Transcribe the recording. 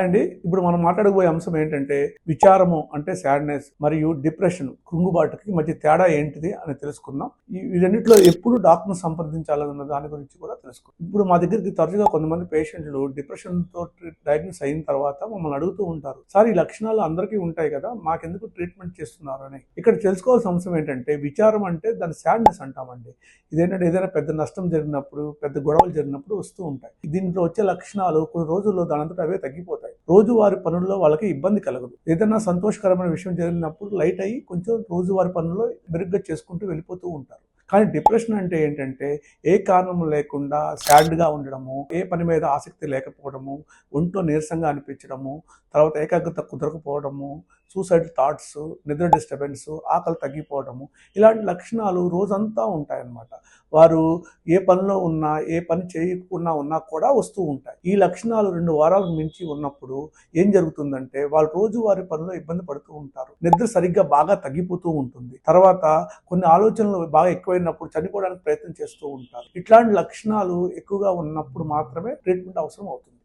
అండి ఇప్పుడు మనం మాట్లాడబోయే అంశం ఏంటంటే విచారము అంటే సాడ్నెస్ మరియు డిప్రెషన్ కృంగుబాటుకి మధ్య తేడా ఏంటిది అని తెలుసుకుందాం. ఈ వీటన్నిటిలో ఎప్పుడు డాక్టర్ను సంప్రదించాలన్న దాని గురించి కూడా తెలుసుకుందాం. ఇప్పుడు మా దగ్గరికి తరచుగా కొంతమంది పేషెంట్లు డిప్రెషన్తో డయాగ్నోస్ అయిన తర్వాత మమ్మల్ని అడుగుతూ ఉంటారు. సార్ ఈ లక్షణాలు అందరికీ ఉంటాయి కదా మాకెందుకు ట్రీట్మెంట్ చేస్తున్నారు? అని. ఇక్కడ తెలుసుకోవాల్సిన అంశం ఏంటంటే విచారం అంటే దాని సాడ్నెస్ అంటామండి. ఇదేంటంటే ఏదైనా పెద్ద నష్టం జరిగినప్పుడు పెద్ద గొడవలు జరిగినప్పుడు వస్తూ ఉంటాయి. దీంట్లో వచ్చే లక్షణాలు కొన్ని రోజుల్లో దానంతటా అవే తగ్గిపోతాయి. రోజువారి పనుల్లో వాళ్ళకి ఇబ్బంది కలగదు. ఏదైనా సంతోషకరమైన విషయం జరిగినప్పుడు లైట్ అయ్యి కొంచెం రోజువారి పనుల్లో మెరుగ్గా చేసుకుంటూ వెళ్ళిపోతూ ఉంటారు. కానీ డిప్రెషన్ అంటే ఏంటంటే ఏ కారణం లేకుండా సాడ్గా ఉండడము ఏ పని మీద ఆసక్తి లేకపోవడము ఒంట్లో నీరసంగా అనిపించడము తర్వాత ఏకాగ్రత కుదరకపోవడము సూసైడ్ థాట్స్ నిద్ర డిస్టర్బెన్స్ ఆకలి తగ్గిపోవడము ఇలాంటి లక్షణాలు రోజంతా ఉంటాయన్నమాట. వారు ఏ పనిలో ఉన్నా ఏ పని చేయకుండా ఉన్నా కూడా వస్తూ ఉంటాయి. ఈ లక్షణాలు రెండు వారాలకు మించి ఉన్నప్పుడు ఏం జరుగుతుందంటే వాళ్ళు రోజువారి పనిలో ఇబ్బంది పడుతూ ఉంటారు. నిద్ర సరిగ్గా బాగా తగ్గిపోతూ ఉంటుంది. తర్వాత కొన్ని ఆలోచనలు బాగా చనిపోయినప్పుడు చనిపోవడానికి ప్రయత్నం చేస్తూ ఉంటారు. ఇట్లాంటి లక్షణాలు ఎక్కువగా ఉన్నప్పుడు మాత్రమే ట్రీట్మెంట్ అవసరం అవుతుంది.